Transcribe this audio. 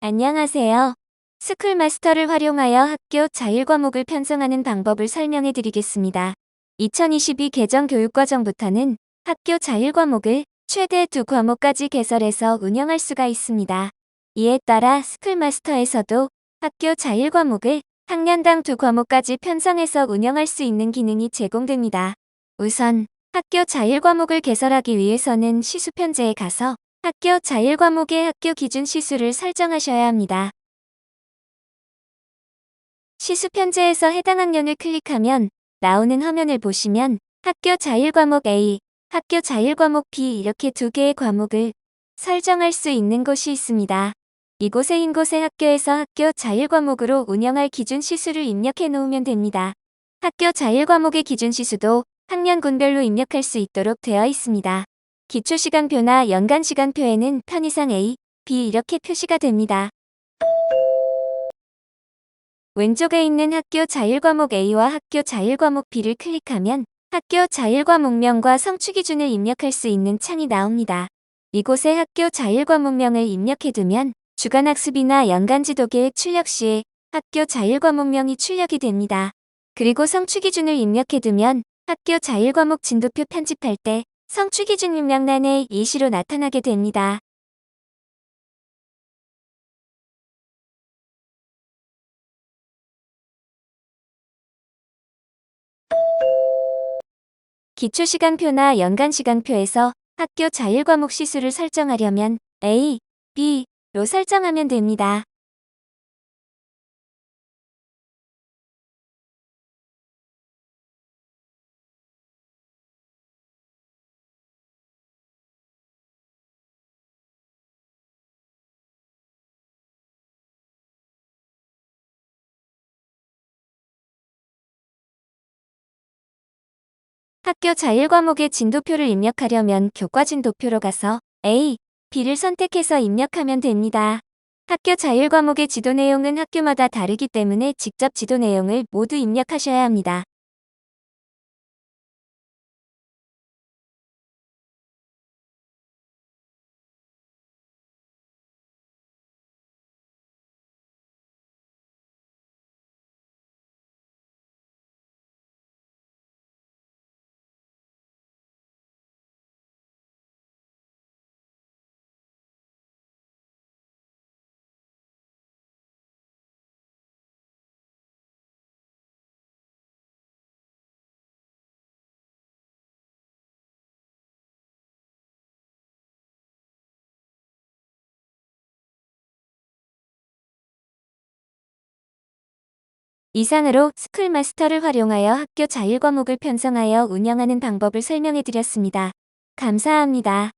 안녕하세요. 스쿨마스터를 활용하여 학교 자율 과목을 편성하는 방법을 설명해 드리겠습니다. 2022 개정 교육과정부터는 학교 자율 과목을 최대 두 과목까지 개설해서 운영할 수가 있습니다. 이에 따라 스쿨마스터에서도 학교 자율 과목을 학년당 두 과목까지 편성해서 운영할 수 있는 기능이 제공됩니다. 우선 학교 자율 과목을 개설하기 위해서는 시수편제에 가서 학교 자율 과목의 학교 기준 시수를 설정하셔야 합니다. 시수 편제에서 해당 학년을 클릭하면 나오는 화면을 보시면 학교 자율 과목 A, 학교 자율 과목 B 이렇게 두 개의 과목을 설정할 수 있는 곳이 있습니다. 이곳에 인곳의 학교에서 학교 자율 과목으로 운영할 기준 시수를 입력해 놓으면 됩니다. 학교 자율 과목의 기준 시수도 학년군별로 입력할 수 있도록 되어 있습니다. 기초시간표나 연간시간표에는 편의상 A, B 이렇게 표시가 됩니다. 왼쪽에 있는 학교 자율과목 A와 학교 자율과목 B를 클릭하면 학교 자율과목명과 성취기준을 입력할 수 있는 창이 나옵니다. 이곳에 학교 자율과목명을 입력해두면 주간학습이나 연간지도계획 출력 시에 학교 자율과목명이 출력이 됩니다. 그리고 성취기준을 입력해두면 학교 자율과목 진도표 편집할 때 성취기준 입력란에 예시로 나타나게 됩니다. 기초시간표나 연간시간표에서 학교 자율과목 시수를 설정하려면 A, B로 설정하면 됩니다. 학교 자율 과목의 진도표를 입력하려면 교과 진도표로 가서 A, B를 선택해서 입력하면 됩니다. 학교 자율 과목의 지도 내용은 학교마다 다르기 때문에 직접 지도 내용을 모두 입력하셔야 합니다. 이상으로 스쿨마스터를 활용하여 학교 자율 과목을 편성하여 운영하는 방법을 설명해 드렸습니다. 감사합니다.